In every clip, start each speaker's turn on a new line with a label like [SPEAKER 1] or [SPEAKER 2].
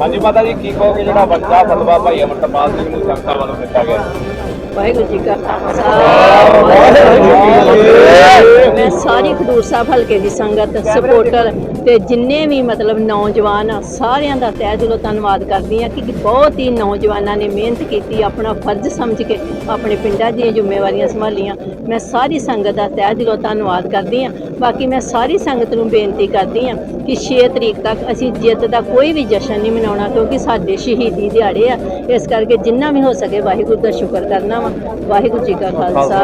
[SPEAKER 1] ਹਾਂਜੀ ਮਾਤਾ ਜੀ, ਕੀ ਕਹੋਗੇ ਜਿਹੜਾ ਵੱਡਾ ਫਤਵਾ ਭਾਈ ਅਮਰਤਪਾਲ ਸਿੰਘ ਨੂੰ ਸੰਗਤਾਂ ਵੱਲੋਂ ਦਿੱਤਾ ਗਿਆ?
[SPEAKER 2] ਵਾਹਿਗੁਰੂ ਜੀ ਕਾ ਖਾਲਸਾ। ਵਾਹਿਗੁਰੂ ਜੀ ਕੀ ਫਤਿਹ। ਮੈਂ ਸਾਰੀ ਖਡੂਰ ਸਾਹਿਬ ਹਲਕੇ ਦੀ ਸੰਗਤ ਸਪੋਰਟਰ ਤੇ ਜਿੰਨੇ ਵੀ ਮਤਲਬ ਨੌਜਵਾਨ ਆ ਸਾਰਿਆਂ ਦਾ ਤਹਿ ਦਿਲੋਂ ਧੰਨਵਾਦ ਕਰਦੀ ਆ ਕਿ ਬਹੁਤ ਹੀ ਨੌਜਵਾਨਾਂ ਨੇ ਮਿਹਨਤ ਕੀਤੀ ਆਪਣਾ ਫਰਜ਼ ਸਮਝ ਕੇ ਆਪਣੇ ਪਿੰਡਾਂ ਦੀਆਂ ਜ਼ਿੰਮੇਵਾਰੀਆਂ ਸੰਭਾਲੀਆਂ। ਮੈਂ ਸਾਰੀ ਸੰਗਤ ਦਾ ਤਹਿ ਦਿਲੋਂ ਧੰਨਵਾਦ ਕਰਦੀ ਆ ਬਾਕੀ ਮੈਂ ਸਾਰੀ ਸੰਗਤ ਨੂੰ ਬੇਨਤੀ ਕਰਦੀ ਆ ਕਿ 6 ਤਰੀਕ ਤੱਕ ਅਸੀਂ ਜਿੱਤ ਦਾ ਕੋਈ ਵੀ ਜਸ਼ਨ ਨਹੀਂ ਮਨਾਉਣਾ ਕਿਉਂਕਿ ਸਾਡੇ ਸ਼ਹੀਦੀ ਦਿਹਾੜੇ ਆ। ਇਸ ਕਰਕੇ ਜਿੰਨਾ ਵੀ ਹੋ ਸਕੇ ਵਾਹਿਗੁਰੂ ਦਾ ਸ਼ੁਕਰ ਕਰਨਾ ਵਾਹਿਗੁਰੂ ਜੀ ਕਾ ਖਾਲਸਾ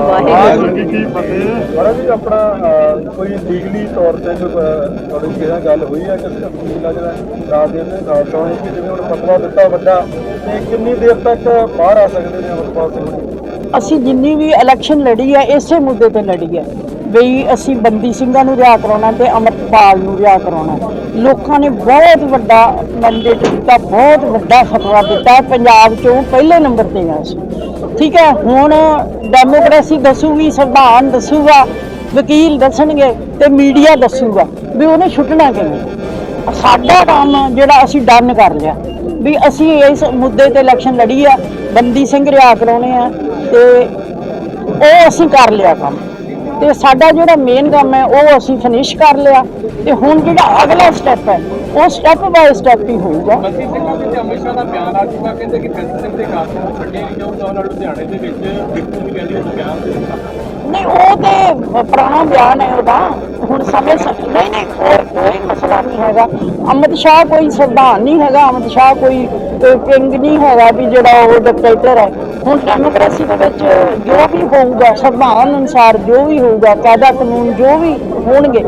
[SPEAKER 2] ਵਾਹਿਗੁਰੂ ਜੀ ਕੀ ਫਤਿਹ।
[SPEAKER 3] ਮਹਾਰਾਜ ਜੀ ਆਪਣਾ ਅਹ, ਕੋਈ ਲੀਗਲੀ ਤੌਰ ਤੇ ਕੋਈ ਅਹ, ਤੁਹਾਡੀ ਕਿਸੇ ਨਾਲ ਗੱਲ ਹੋਈ ਹੈ ਕਿ ਵਕੀਲ ਜਿਹੜਾ ਰਾਜ ਦੇ ਨੇ ਖਾਲਸਾ ਹੋਣੀ ਕਿ ਜਿਵੇਂ ਹੁਣ ਫਤਵਾ ਦਿੱਤਾ ਵੱਡਾ ਤੇ ਕਿੰਨੀ ਦੇਰ ਤੱਕ ਬਾਹਰ ਆ ਸਕਦੇ ਨੇ ਅਮਰਪਾਲ ਸਿੰਘ
[SPEAKER 4] ਅਸੀਂ ਜਿੰਨੀ ਵੀ ਇਲੈਕਸ਼ਨ ਲੜੀ ਹੈ ਇਸੇ ਮੁੱਦੇ ਤੇ ਲੜੀ ਹੈ। ਬਈ ਅਸੀਂ ਬੰਦੀ ਸਿੰਘਾਂ ਨੂੰ ਰਿਹਾ ਕਰਾਉਣਾ ਤੇ ਅਮਰਪਾਲ ਨੂੰ ਰਿਹਾ ਕਰਾਉਣਾ। ਲੋਕਾਂ ਨੇ ਬਹੁਤ ਵੱਡਾ ਮੈਂਡੇਟ ਦਿੱਤਾ, ਬਹੁਤ ਵੱਡਾ ਫਤਵਾ ਦਿੱਤਾ ਹੈ। ਪੰਜਾਬ ਚੋਂ, ਪਹਿਲੇ ਨੰਬਰ ਤੇ ਆ ਅਸੀਂ ਠੀਕ ਹੈ, ਹੁਣ ਡੈਮੋਕ੍ਰੇਸੀ ਦੱਸੂਗੀ, ਸੰਵਿਧਾਨ ਦੱਸੂਗਾ, ਵਕੀਲ ਦੱਸਣਗੇ ਤੇ ਮੀਡੀਆ ਦੱਸੂਗਾ ਵੀ ਉਹਨੇ ਛੁੱਟਣਾ ਕਿਵੇਂ ਸਾਡਾ ਕੰਮ ਜਿਹੜਾ ਅਸੀਂ ਡਨ ਕਰ ਲਿਆ, ਵੀ ਅਸੀਂ ਇਸ ਮੁੱਦੇ ਤੇ ਇਲੈਕਸ਼ਨ ਲੜੀ ਆ, ਬੰਦੀ ਸਿੰਘ ਰਿਹਾ ਕਰਾਉਣੇ ਆ ਤੇ ਉਹ ਅਸੀਂ ਕਰ ਲਿਆ ਕੰਮ ਤੇ ਸਾਡਾ ਜਿਹੜਾ ਮੇਨ ਕੰਮ ਹੈ ਉਹ ਅਸੀਂ ਫਿਨਿਸ਼ ਕਰ ਲਿਆ। ਤੇ ਹੁਣ ਜਿਹੜਾ ਅਗਲਾ ਸਟੈਪ ਹੈ ਉਹ ਸਟੈਪ ਬਾਏ ਸਟੈਪ ਹੀ ਹੋਊਗਾ।
[SPEAKER 1] ਬੰਦੀ ਸਿੰਘਾਂ ਵਿੱਚ ਅਮਿਤ ਸ਼ਾਹ ਦਾ ਬਿਆਨ ਆ ਚੁੱਕਾ ਕਹਿੰਦੇ ਕਿ ਪ੍ਰਿੰਸ ਸਿੰਘ ਦੇ ਕਾਤਲ ਨੂੰ ਛੱਡਿਆ ਨਹੀਂ ਜਾਊਗਾ ਉਹਨਾਂ ਲੁਧਿਆਣੇ ਦੇ ਵਿੱਚ ਬਿਲਕੁਲ ਵੀ ਕਹਿੰਦੀ ਉਹ ਬਿਆਨ ਦੇ ਦਿੱਤਾ।
[SPEAKER 4] ਨਹੀਂ ਉਹ ਤੇ ਪੁਰਾਣਾ ਬਿਆਨ ਹੈ ਉਹਦਾ। ਹੁਣ ਸਮੇਂ ਨਹੀਂ ਨਹੀਂ ਕੋਈ ਕੋਈ ਮਸਲਾ ਨਹੀਂ ਹੈਗਾ। ਅਮਿਤ ਸ਼ਾਹ ਕੋਈ ਸੰਵਿਧਾਨ ਨਹੀਂ ਹੈਗਾ। ਅਮਿਤ ਸ਼ਾਹ ਕੋਈ ਕਿੰਗ ਨਹੀਂ ਹੈਗਾ ਵੀ ਜਿਹੜਾ ਉਹ ਡਿਕਟੇਟਰ ਹੈ। ਹੁਣ ਡੈਮੋਕ੍ਰੇਸੀ ਦੇ ਵਿੱਚ ਜੋ ਵੀ ਹੋਊਗਾ, ਸੰਵਿਧਾਨ ਅਨੁਸਾਰ ਜੋ ਵੀ ਹੋਊਗਾ, ਕਾਇਦਾ ਕਾਨੂੰਨ ਜੋ ਵੀ ਹੋਣਗੇ,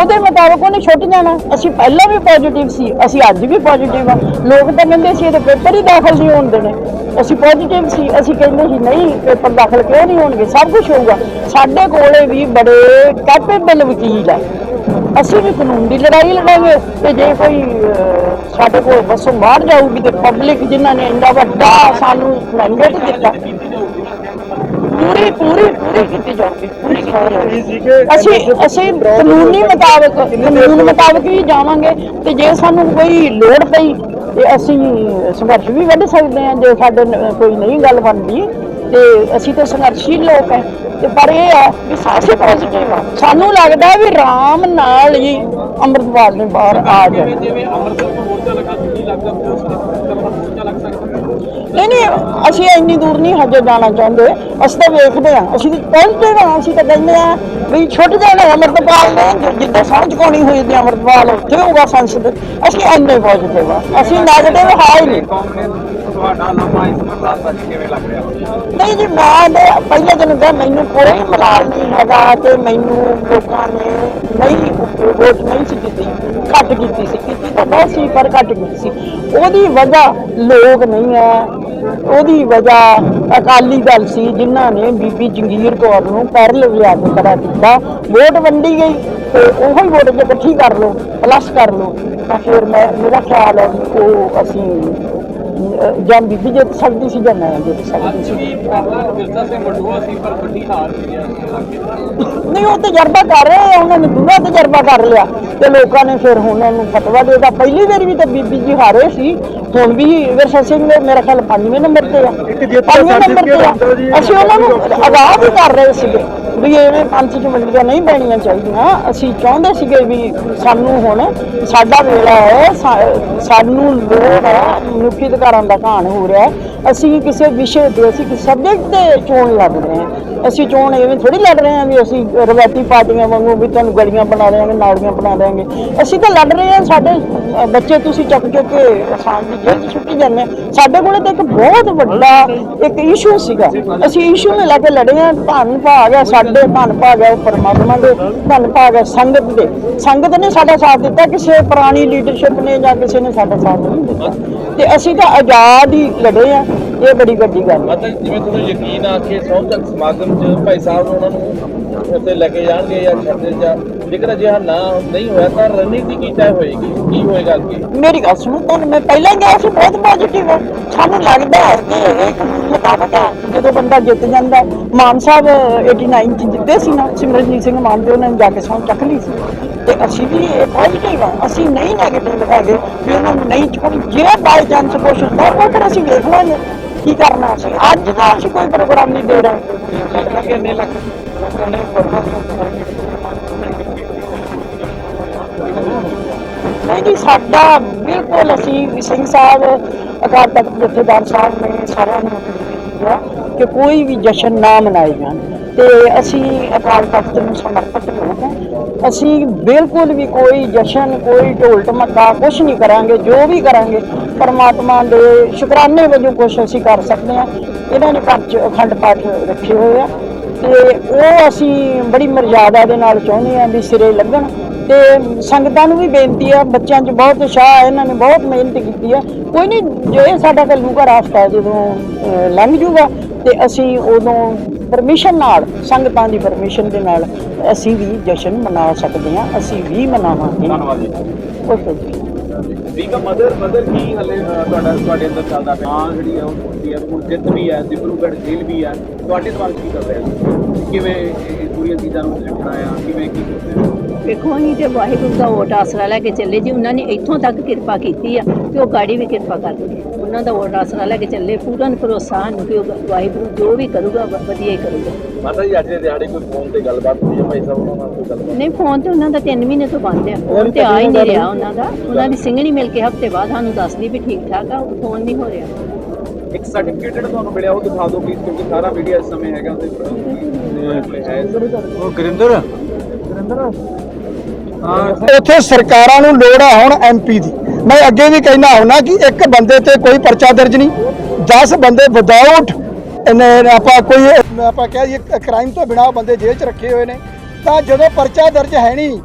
[SPEAKER 4] ਉਹਦੇ ਮੁਤਾਬਕ ਉਹਨੇ ਛੁੱਟ ਜਾਣਾ। ਅਸੀਂ ਪਹਿਲਾਂ ਵੀ ਪੋਜ਼ਿਟਿਵ ਸੀ, ਅਸੀਂ ਅੱਜ ਵੀ ਪੋਜ਼ਿਟਿਵ ਆ। ਲੋਕ ਤਾਂ ਕਹਿੰਦੇ ਸੀ, ਇਹਦੇ ਪੇਪਰ ਹੀ ਦਾਖਲ ਨਹੀਂ ਹੋਣ ਦੇਣੇ। ਅਸੀਂ ਪੋਜ਼ਿਟਿਵ ਸੀ, ਅਸੀਂ ਕਹਿੰਦੇ ਸੀ, ਨਹੀਂ, ਪੇਪਰ ਦਾਖਲ ਕਿਉਂ ਨਹੀਂ ਹੋਣਗੇ? ਸਭ ਕੁਝ ਹੋਊਗਾ। ਸਾਡੇ ਕੋਲੇ ਵੀ ਬੜੇ ਕੈਪੇਬਲ ਵਕੀਲ ਆ। ਅਸੀਂ ਵੀ ਕਾਨੂੰਨ ਦੀ ਲੜਾਈ ਲੜਾਂਗੇ ਤੇ ਜੇ ਕੋਈ ਸਾਡੇ ਕੋਲ ਬੱਸੋਂ ਬਾਹਰ ਜਾਊਗੀ ਤੇ ਪਬਲਿਕ ਜਿਨ੍ਹਾਂ ਨੇ ਇੰਨਾ ਵੱਡਾ ਸਾਨੂੰ ਮੈਂਡੇਟ ਦਿੱਤਾ ਪੂਰੀ ਪੂਰੀ ਪੂਰੀ ਕੀਤੀ ਜਾਊਗੀ ਅਸੀਂ ਅਸੀਂ ਕਾਨੂੰਨੀ ਮੁਤਾਬਕ ਕਾਨੂੰਨ ਮੁਤਾਬਕ ਹੀ ਜਾਵਾਂਗੇ ਤੇ ਜੇ ਸਾਨੂੰ ਕੋਈ ਲੋੜ ਪਈ ਤੇ ਅਸੀਂ ਸੰਘਰਸ਼ ਵੀ ਵੱਢ ਸਕਦੇ ਹਾਂ ਜੇ ਸਾਡੇ ਕੋਈ ਨਹੀਂ ਗੱਲ ਬਣਦੀ ਤੇ ਅਸੀਂ ਤਾਂ ਸੰਘਰਸ਼ੀਲ ਲੋਕ ਹੈ ਤੇ ਪਰ ਇਹ ਆ ਵੀ ਸਾਸੇ ਪੋਜ਼ਿਟਿਵ ਆ। ਸਾਨੂੰ ਲੱਗਦਾ ਵੀ ਰਾਮ ਨਾਲ ਹੀ ਅੰਮ੍ਰਿਤਪਾਲ ਨੇ ਬਾਹਰ ਆ ਜਾਏ।
[SPEAKER 1] ਜਿਵੇਂ ਅੰਮ੍ਰਿਤਸਰ ਤੋਂ ਮੋਰਚਾ ਲੱਗਾ ਦਿੱਲੀ ਲੱਗਾ ਉਸ ਦੇ ਤਰ੍ਹਾਂ ਮੋਰਚਾ ਲੱਗ ਸਕਦਾ
[SPEAKER 4] ਨਹੀਂ ਨਹੀਂ ਅਸੀਂ ਇੰਨੀ ਦੂਰ ਨਹੀਂ ਹਜੇ ਜਾਣਾ ਚਾਹੁੰਦੇ। ਅਸੀਂ ਤਾਂ ਵੇਖਦੇ ਹਾਂ। ਅਸੀਂ ਪਹੁੰਚਦੇ ਹਾਂ ਅਸੀਂ ਤਾਂ ਕਹਿੰਦੇ ਹਾਂ ਵੀ ਛੁੱਟ ਜਾਣਾ ਅੰਮ੍ਰਿਤਪਾਲ ਨੇ। ਜਿ- ਜਿੱਦਾਂ ਸਮਝ ਕੋਣੀ ਹੋਈ ਤੇ ਅੰਮ੍ਰਿਤਪਾਲ ਉੱਥੇ ਹੋਊਗਾ ਸੰਸਦ। ਅਸੀਂ ਇੰਨੇ ਪੋਜ਼ਿਟਿਵ ਆ ਅਸੀਂ ਨੈਗੇਟਿਵ ਹੈ ਹੀ ਨਹੀਂ।
[SPEAKER 1] ਤੁਹਾਡਾ ਲੰਮਾ ਇਸ ਪ੍ਰਕਾਰ ਦਾ ਕਿਵੇਂ ਲੱਗ ਰਿਹਾ?
[SPEAKER 4] ਨਹੀਂ ਜੀ ਮੈਂ ਪਹਿਲੇ ਦਿਨ ਕਿਹਾ ਮੈਨੂੰ ਕੋਈ ਮਲਾਲ ਨਹੀਂ ਹੈਗਾ ਤੇ ਮੈਨੂੰ ਲੋਕਾਂ ਨੇ ਨਹੀਂ ਵੋਟ ਨਹੀਂ ਸੀ ਕੀਤੀ। ਘੱਟ ਕੀਤੀ ਸੀ। ਪਤਾ ਸੀ, ਪਰ ਘੱਟ ਕੀਤੀ ਸੀ। ਉਹਦੀ ਵਜ੍ਹਾ ਲੋਕ ਨਹੀਂ ਹੈ। ਉਹਦੀ ਵਜ੍ਹਾ ਅਕਾਲੀ ਦਲ ਸੀ, ਜਿਨ੍ਹਾਂ ਨੇ ਬੀਬੀ ਜੰਗੀਰ ਕੌਰ ਨੂੰ ਪੈਰਲ ਲਿਆ ਕੇ ਖੜਾ ਦਿੱਤਾ ਵੋਟ ਵੰਡੀ ਗਈ, ਤੇ ਉਹੀ ਵੋਟ ਜੇ ਇਕੱਠੀ ਕਰ ਲਓ ਪਲੱਸ ਕਰ ਲਓ। ਤਾਂ ਫਿਰ ਮੈਂ, ਮੇਰਾ ਖਿਆਲ ਹੈ ਵੀ ਉਹ ਅਸੀਂ ਜਾਂ ਬੀਬੀ ਜਿੱਤ ਸਕਦੀ ਸੀ ਜਾਂ ਮੈਂ ਜਿੱਤ ਸਕਦੀ ਸੀ
[SPEAKER 1] ਪਰ
[SPEAKER 4] ਨਹੀਂ ਉਹ ਤਜਰਬਾ ਕਰ ਰਹੇ ਆ ਉਹਨਾਂ ਨੇ ਦੂਰਾ ਤਜਰਬਾ ਕਰ ਲਿਆ। ਤੇ ਲੋਕਾਂ ਨੇ ਫਿਰ ਹੁਣ ਉਹਨੂੰ ਫਤਵਾ ਦੇਤਾ। ਪਹਿਲੀ ਵਾਰ ਵੀ ਤਾਂ ਬੀਬੀ ਜੀ ਹਾਰੇ ਸੀ। ਹੁਣ ਵੀ ਵਿਰਸਾ ਸਿੰਘ ਨੇ ਮੇਰਾ ਖਿਆਲ ਪੰਜਵੇਂ ਨੰਬਰ ਤੇ ਆ। ਪੰਜਵੇਂ ਨੰਬਰ ਤੇ। ਆ। ਅਸੀਂ ਉਹਨਾਂ ਨੂੰ ਵੀ ਕਰ ਰਹੇ ਸੀਗੇ। ਵੀ ਐਵੇਂ ਪੰਜ ਚ ਮੰਡੀਆਂ ਨਹੀਂ ਪੈਣੀਆਂ ਚਾਹੀਦੀਆਂ। ਅਸੀਂ ਚਾਹੁੰਦੇ ਸੀਗੇ ਵੀ ਸਾਨੂੰ ਹੁਣ ਸਾਡਾ ਵੇਲਾ ਹੈ, ਸਾ- ਸਾਨੂੰ ਲੋੜ ਹੈ, ਮਨੁੱਖੀ ਅਧਿਕਾਰਾਂ ਦਾ ਘਾਣ ਹੋ ਰਿਹਾ ਅਸੀਂ ਕਿਸੇ ਵਿਸ਼ੇ ਤੇ, ਅਸੀਂ ਕਿਸੇ ਸਬਜੈਕਟ ਤੇ ਚੋਣ ਲੜ ਰਹੇ ਹਾਂ। ਅਸੀਂ ਚੋਣ ਐਵੇਂ ਥੋੜੀ ਲੜ ਰਹੇ ਹਾਂ ਵੀ ਅਸੀਂ ਰਵਾਇਤੀ ਪਾਰਟੀਆਂ ਵਾਂਗੂ ਵੀ ਤੁਹਾਨੂੰ ਗਲੀਆਂ ਬਣਾ ਦੇਵਾਂਗੇ ਨਾਲੀਆਂ ਬਣਾ ਦੇਵਾਂਗੇ ਅਸੀਂ ਤਾਂ ਲੜ ਰਹੇ ਹਾਂ ਸਾਡੇ ਬੱਚੇ ਤੁਸੀਂ ਚੁੱਕ ਚੁੱਕ ਕੇ ਆਸਾਨ ਦੀ ਜੇਲ੍ਹ 'ਚ ਛੁੱਟੀ ਜਾਂਦੇ ਸਾਡੇ ਕੋਲੇ ਤਾਂ ਇੱਕ ਬਹੁਤ ਵੱਡਾ ਇੱਕ ਇਸ਼ੂ ਸੀਗਾ। ਅਸੀਂ ਇਸ਼ੂ ਨੂੰ ਲੈ ਕੇ ਲੜੇ ਹਾਂ ਧੰਨ ਭਾਗ ਹੈ ਸਾਡੇ, ਧੰਨ ਭਾਗ ਹੈ ਪਰਮਾਤਮਾ ਦੇ, ਧੰਨ ਭਾਗ ਹੈ ਸੰਗਤ ਦੇ। ਸੰਗਤ ਨੇ ਸਾਡਾ ਸਾਥ ਦਿੱਤਾ, ਕਿਸੇ ਪੁਰਾਣੀ ਲੀਡਰਸ਼ਿਪ ਨੇ ਜਾਂ ਕਿਸੇ ਨੇ ਸਾਡਾ ਸਾਥ ਨਹੀਂ ਦਿੱਤਾ। ਤੇ ਅਸੀਂ ਤਾਂ ਆਜ਼ਾਦ ਹੀ ਲੜੇ ਆ, ਇਹ ਬੜੀ ਵੱਡੀ ਗੱਲ
[SPEAKER 1] ਮਤਲਬ ਜਿਵੇਂ ਤੁਹਾਨੂੰ ਯਕੀਨ ਆ ਕਿ ਸਹੁੰ ਸਮਾਗਮ 'ਚ ਭਾਈ ਸਾਹਿਬ ਨੂੰ ਉਹਨਾਂ ਨੂੰ ਉੱਥੇ ਲੈ ਕੇ ਜਾਣਗੇ ਜਾਂ ਛੱਡੇ ਜਾਂ ਜੇਕਰ ਅਜਿਹਾ ਨਾ ਨਹੀਂ ਹੋਇਆ ਤਾਂ ਰਣਨੀਤੀ ਕੀ ਤੈਅ ਹੋਏਗੀ? ਕੀ ਹੋਏਗਾ ਅੱਗੇ?
[SPEAKER 4] ਮੇਰੀ ਗੱਲ ਸੁਣੋ ਤੁਹਾਨੂੰ ਮੈਂ ਪਹਿਲਾਂ ਹੀ ਕਿਹਾ ਸੀ ਬਹੁਤ ਪੋਜ਼ਿਟਿਵ ਹੈ। ਸਾਨੂੰ ਲੱਗਦਾ ਹੈ ਕਿ ਇਹ ਕਾਨੂੰਨ ਮੁਤਾਬਕ ਹੈ। ਜਦੋਂ ਬੰਦਾ ਜਿੱਤ ਜਾਂਦਾ ਹੈ। ਮਾਨ ਸਾਹਿਬ 89 ਚ ਜਿੱਤੇ ਸੀ ਨਾ ਸਿਮਰਨਜੀਤ ਸਿੰਘ ਮਾਨ ਦੇ ਉਹਨਾਂ ਨੇ ਜਾ ਕੇ ਸਹੁੰ ਚੱਕ ਲਈ ਸੀ। ਤੇ ਅਸੀਂ ਵੀ ਇਹ ਪੋਜ਼ਿਟਿਵ ਆ ਅਸੀਂ ਨਹੀਂ ਨੈਗੇਟਿਵ ਹੈਗੇ ਵੀ ਉਹਨਾਂ ਨੂੰ ਨਹੀਂ ਚੁਣੀ ਜੇ ਬਾਈ ਚਾਂਸ ਹੁੰਦਾ ਉਹ ਫਿਰ ਅਸੀਂ ਵੇਖ ਲਾਂਗੇ ਕੀ ਕਰਨਾ ਅਸੀਂ। ਅੱਜ ਦਾ ਅਸੀਂ ਕੋਈ ਪ੍ਰੋਗਰਾਮ ਨਹੀਂ ਦੇ ਰਹੇ।
[SPEAKER 3] ਕਿੰਨੇ ਲੱਖ ਲੋਕਾਂ ਨੇ
[SPEAKER 4] ਨਹੀਂ ਜੀ, ਸਾਡਾ ਬਿਲਕੁਲ ਅਸੀਂ ਸਿੰਘ ਸਾਹਿਬ, ਅਕਾਲ ਤਖਤ ਜਥੇਦਾਰ ਸਾਹਿਬ ਨੇ ਸਾਰਿਆਂ ਨੂੰ ਕਿਹਾ ਕਿ ਕੋਈ ਵੀ ਜਸ਼ਨ ਨਾ ਮਨਾਏ ਜਾਣ। ਤੇ ਅਸੀਂ ਅਕਾਲ ਤਖਤ ਨੂੰ ਸਮਰਪਿਤ ਲੋਕ ਹਾਂ। ਅਸੀਂ ਬਿਲਕੁਲ ਵੀ ਕੋਈ ਜਸ਼ਨ, ਕੋਈ ਢੋਲ ਢਮੱਕਾ ਕੁਝ ਨਹੀਂ ਕਰਾਂਗੇ, ਜੋ ਵੀ ਕਰਾਂਗੇ, ਪਰਮਾਤਮਾ ਦੇ ਸ਼ੁਕਰਾਨੇ ਵਜੋਂ ਕੁਝ ਅਸੀਂ ਕਰ ਸਕਦੇ ਹਾਂ। ਇਹਨਾਂ ਨੇ ਘਰ 'ਚ ਅਖੰਡ ਪਾਠ ਰੱਖੇ ਹੋਏ ਆ। ਤੇ ਉਹ ਅਸੀਂ ਬੜੀ ਮਰਜ਼ਾਦਾ ਦੇ ਨਾਲ ਚਾਹੁੰਦੇ ਹਾਂ ਵੀ ਸਿਰੇ ਲੱਗਣ। ਤੇ ਸੰਗਤਾਂ ਨੂੰ ਵੀ ਬੇਨਤੀ ਆ ਬੱਚਿਆਂ 'ਚ ਬਹੁਤ ਉਤਸ਼ਾਹ ਹੈ ਇਹਨਾਂ ਨੇ ਬਹੁਤ ਮਿਹਨਤ ਕੀਤੀ ਆ। ਕੋਈ ਨਹੀਂ ਜੇ ਸਾਡਾ ਕੱਲੂਗਾ ਰਾਸਤਾ ਜਦੋਂ ਲੰਘ ਜੂਗਾ ਤੇ ਅਸੀਂ ਉਦੋਂ ਪਰਮਿਸ਼ਨ ਨਾਲ ਸੰਗਤਾਂ ਦੀ ਪਰਮਿਸ਼ਨ ਦੇ ਨਾਲ ਅਸੀਂ ਵੀ ਜਸ਼ਨ ਮਨਾ ਸਕਦੇ ਹਾਂ ਅਸੀਂ ਵੀ ਮਨਾਵਾਂਗੇ।
[SPEAKER 1] ਧੰਨਵਾਦ ਜੀ।
[SPEAKER 4] ਓਕੇ ਜੀ।
[SPEAKER 1] ਠੀਕ ਮਦਰ ਮਦਰ ਕੀ ਹਲੇ ਤੁਹਾਡਾ ਤੁਹਾਡੇ ਅੰਦਰ ਚੱਲਦਾ ਪਿਆ? ਹਾਂ ਜਿਹੜੀ ਉਹ ਹੈ ਹੁਣ ਜਿੱਤ ਵੀ ਹੈ ਦਿਬਰੂਗੜ੍ਹ ਜੇਲ੍ਹ ਵੀ ਹੈ ਤੁਹਾਡੇ ਦਿਮਾਗ ਕੀ ਚੱਲ ਰਿਹਾ ਹੈ? ਕਿਵੇਂ ਇਹ ਇਹ ਪੂਰੀਆਂ ਚੀਜ਼ਾਂ ਨੂੰ ਲਿਖਣਾ ਆ ਕਿਵੇਂ ਕੀ ਕਰਦੇ ਹੋ
[SPEAKER 2] ਵੇਖੋ ਅਸੀਂ ਤੇ ਵਾਹਿਗੁਰੂ ਦਾ ਓਟ ਆਸਰਾ ਲੈ ਕੇ ਚੱਲੇ ਜੀ। ਉਹਨਾਂ ਨੇ ਇੱਥੋਂ ਤੱਕ ਕਿਰਪਾ ਕੀਤੀ ਆ ਤੇ ਉਹ ਗਾੜੀ ਵੀ ਕਿਰਪਾ ਕਰਨਗੇ ਉਹਨਾਂ ਦਾ ਓਟ ਆਸਰਾ ਲੈ ਕੇ ਚੱਲੇ। ਪੂਰਨ ਭਰੋਸਾ ਸਾਨੂੰ ਕਿ ਉਹ ਵਾਹਿਗੁਰੂ ਜੋ ਵੀ ਕਰੂਗਾ ਵਧੀਆ ਹੀ ਕਰੂਗਾ।
[SPEAKER 1] ਮਾਤਾ ਜੀ ਅੱਜ ਦੇ ਦਿਹਾੜੇ ਕੋਈ ਫੋਨ ਤੇ ਗੱਲਬਾਤ ਹੋਈ ਹੈ ਭਾਈ ਸਾਹਿਬ ਉਹਨਾਂ ਨਾਲ ਕੋਈ ਗੱਲਬਾਤ?
[SPEAKER 2] ਨਹੀਂ ਫੋਨ ਤੇ ਉਹਨਾਂ ਦਾ 3 ਮਹੀਨੇ ਤੋਂ ਬੰਦ ਆ। ਫੋਨ ਤੇ ਆ ਹੀ ਨਹੀਂ ਰਿਹਾ ਉਹਨਾਂ ਦਾ। ਉਹਨਾਂ ਦੀ ਸਿੰਘਣੀ ਮਿਲ ਕੇ ਹਫ਼ਤੇ ਬਾਅਦ ਸਾਨੂੰ ਦੱਸਦੀ ਵੀ ਠੀਕ ਠਾਕ ਆ ਉਹ ਫੋਨ ਨਹੀਂ ਹੋ ਰਿਹਾ।
[SPEAKER 1] ਇੱਕ ਸਰਟੀਫਿਕੇਟ ਤੁਹਾਨੂੰ ਮਿਲਿਆ ਉਹ ਦਿਖਾ ਦਿਓ ਪਲੀਜ਼ ਕਿਉਂਕਿ ਸਾਰਾ ਮੀਡੀਆ ਇਸ ਸਮੇਂ ਹੈਗਾ ਤੇ ਹੈ
[SPEAKER 3] ਉਹ ਗੁਰਿੰਦਰ?
[SPEAKER 5] ਉੱਥੇ ਸਰਕਾਰਾਂ ਨੂੰ ਲੋੜ ਆ ਹੁਣ ਐਮਪੀ ਦੀ। ਮੈਂ ਅੱਗੇ ਵੀ ਕਹਿਣਾ ਹੁਣਾ ਕਿ ਇੱਕ ਬੰਦੇ ਤੇ ਕੋਈ ਪਰਚਾ ਦਰਜ ਨਹੀਂ। 10 ਬੰਦੇ ਵਿਦਆਊਟ ਆਪਾਂ ਕੋਈ ਆਪਾਂ ਕਹਿ ਦਈਏ ਕ੍ਰਾਈਮ ਤੋਂ ਬਿਨਾਂ ਬੰਦੇ ਜੇਲ੍ਹ 'ਚ ਰੱਖੇ ਹੋਏ ਨੇ। ਤਾਂ ਜਦੋਂ ਪਰਚਾ ਦਰਜ ਹੈ ਨਹੀਂ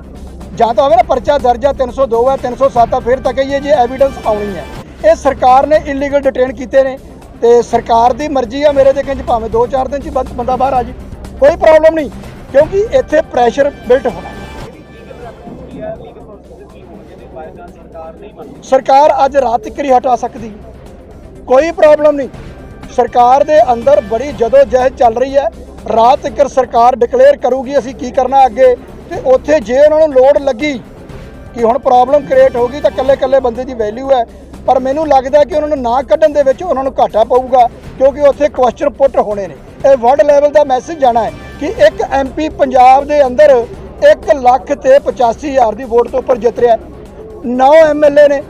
[SPEAKER 5] ਜਾਂ ਤਾਂ ਹੋਵੇ ਨਾ ਪਰਚਾ ਦਰਜ ਆ 302 ਹੈ 307 ਆ ਫਿਰ ਤਾਂ ਕਹੀਏ ਜੇ ਐਵੀਡੈਂਸ ਆਉਣੀ ਹੈ ਇਹ ਸਰਕਾਰ ਨੇ ਇਲੀਗਲ ਡਿਟੇਨ ਕੀਤੇ ਨੇ। ਤੇ ਸਰਕਾਰ ਦੀ ਮਰਜ਼ੀ ਆ ਮੇਰੇ ਦੇਖਣ 'ਚ, ਭਾਵੇਂ 2-4 ਦਿਨ 'ਚ ਹੀ ਬੰਦਾ ਬਾਹਰ ਆ ਜੀ। ਕੋਈ ਪ੍ਰੋਬਲਮ ਨਹੀਂ, ਕਿਉਂਕਿ ਇੱਥੇ ਪ੍ਰੈਸ਼ਰ ਬਿਲਟ ਹੋਣਾ। ਸਰਕਾਰ ਅੱਜ ਰਾਤ ਤੱਕ ਹੀ ਹਟਾ ਸਕਦੀ। ਕੋਈ ਪ੍ਰੋਬਲਮ ਨਹੀਂ। ਸਰਕਾਰ ਦੇ ਅੰਦਰ ਬੜੀ ਜਦੋ ਜਹਿਦ ਚੱਲ ਰਹੀ ਹੈ। ਰਾਤ ਤੱਕ ਸਰਕਾਰ ਡਿਕਲੇਅਰ ਕਰੂਗੀ ਅਸੀਂ ਕੀ ਕਰਨਾ ਅੱਗੇ, ਤੇ ਉੱਥੇ ਜੇ ਉਹਨਾਂ ਨੂੰ ਲੋੜ ਲੱਗੀ ਕਿ ਹੁਣ ਪ੍ਰੋਬਲਮ ਕ੍ਰੀਏਟ ਹੋ ਗਈ ਤਾਂ ਕੱਲੇ ਕੱਲੇ ਬੰਦੇ ਦੀ ਵੈਲਿਊ ਹੈ। ਪਰ ਮੈਨੂੰ ਲੱਗਦਾ ਕਿ ਉਹਨਾਂ ਨੂੰ ਨਾ ਕੱਢਣ ਦੇ ਵਿੱਚ ਉਹਨਾਂ ਨੂੰ ਘਾਟਾ ਪਊਗਾ, ਕਿਉਂਕਿ ਉੱਥੇ ਕੁਐਸਚਨ ਪੁੱਟ ਹੋਣੇ ਨੇ। ਇਹ ਵਰਲਡ ਲੈਵਲ ਦਾ ਮੈਸੇਜ ਜਾਣਾ ਹੈ ਕਿ ਇੱਕ ਐਮਪੀ ਪੰਜਾਬ ਦੇ ਅੰਦਰ 1 ਲੱਖ ਤੇ 85 ਹਜ਼ਾਰ ਦੀ ਵੋਟ ਤੋਂ ਉੱਪਰ ਜਿੱਤ ਰਿਹਾ ਹੈ। 9 ਐਮਐਲਏ ਨੇ।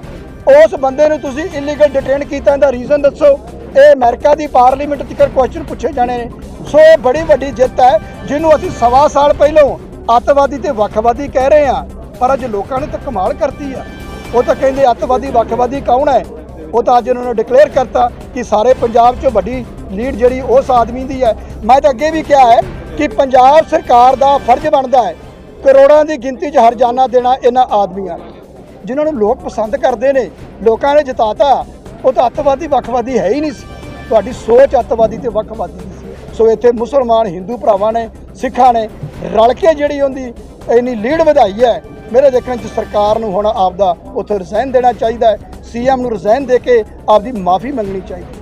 [SPEAKER 5] ਉਸ ਬੰਦੇ ਨੂੰ ਤੁਸੀਂ ਇਲੀਗਲ ਡਿਟੇਨ ਕੀਤਾ ਇਹਦਾ ਰੀਜ਼ਨ ਦੱਸੋ। ਇਹ ਅਮਰੀਕਾ ਦੀ ਪਾਰਲੀਮੈਂਟ ਤੱਕ ਕੁਐਸਚਨ ਪੁੱਛੇ ਜਾਣੇ ਨੇ। ਸੋ ਇਹ ਬੜੀ ਵੱਡੀ ਜਿੱਤ ਹੈ, ਜਿਹਨੂੰ ਅਸੀਂ ਸਵਾ ਸਾਲ ਪਹਿਲਾਂ ਅੱਤਵਾਦੀ ਤੇ ਵੱਖਵਾਦੀ ਕਹਿ ਰਹੇ ਹਾਂ, ਪਰ ਅੱਜ ਲੋਕਾਂ ਨੇ ਤਾਂ ਕਮਾਲ ਕਰਤੀ ਆ। ਉਹ ਤਾਂ ਕਹਿੰਦੇ ਅੱਤਵਾਦੀ, ਵੱਖਵਾਦੀ ਕੌਣ ਹੈ? ਉਹ ਤਾਂ ਅੱਜ ਉਹਨਾਂ ਨੇ ਡਿਕਲੇਅਰ ਕਰਤਾ ਕਿ ਸਾਰੇ ਪੰਜਾਬ 'ਚ ਵੱਡੀ ਲੀਡ ਜਿਹੜੀ ਉਸ ਆਦਮੀ ਦੀ ਹੈ। ਮੈਂ ਤਾਂ ਅੱਗੇ ਵੀ ਕਿਹਾ ਹੈ ਕਿ ਪੰਜਾਬ ਸਰਕਾਰ ਦਾ ਫਰਜ਼ ਬਣਦਾ ਹੈ ਕਰੋੜਾਂ ਦੀ ਗਿਣਤੀ 'ਚ ਹਰਜਾਨਾ ਦੇਣਾ ਇਹਨਾਂ ਆਦਮੀਆਂ ਜਿਨ੍ਹਾਂ ਨੂੰ ਲੋਕ ਪਸੰਦ ਕਰਦੇ ਨੇ, ਲੋਕਾਂ ਨੇ ਜਿਤਾਤਾ, ਉਹ ਤਾਂ ਅੱਤਵਾਦੀ, ਵੱਖਵਾਦੀ ਹੈ ਹੀ ਨਹੀਂ ਸੀ। ਤੁਹਾਡੀ ਸੋਚ ਅੱਤਵਾਦੀ ਤੇ ਵੱਖਵਾਦੀ ਦੀ ਸੀ। ਸੋ ਇੱਥੇ ਮੁਸਲਮਾਨ, ਹਿੰਦੂ ਭਰਾਵਾਂ ਨੇ, ਸਿੱਖਾਂ ਨੇ ਰਲ ਕੇ ਜਿਹੜੀ ਉਹਦੀ ਇੰਨੀ ਲੀਡ ਵਧਾਈ ਹੈ ਮੇਰੇ ਦੇਖਣ ਚ ਸਰਕਾਰ ਨੂੰ ਹੁਣ ਆਪਦਾ ਉੱਥੇ ਰਿਜ਼ਾਈਨ ਦੇਣਾ ਚਾਹੀਦਾ ਹੈ। ਸੀਐਮ ਨੂੰ ਰਿਜ਼ਾਈਨ ਦੇ ਕੇ ਆਪਦੀ ਮਾਫੀ ਮੰਗਣੀ ਚਾਹੀਦੀ ਹੈ।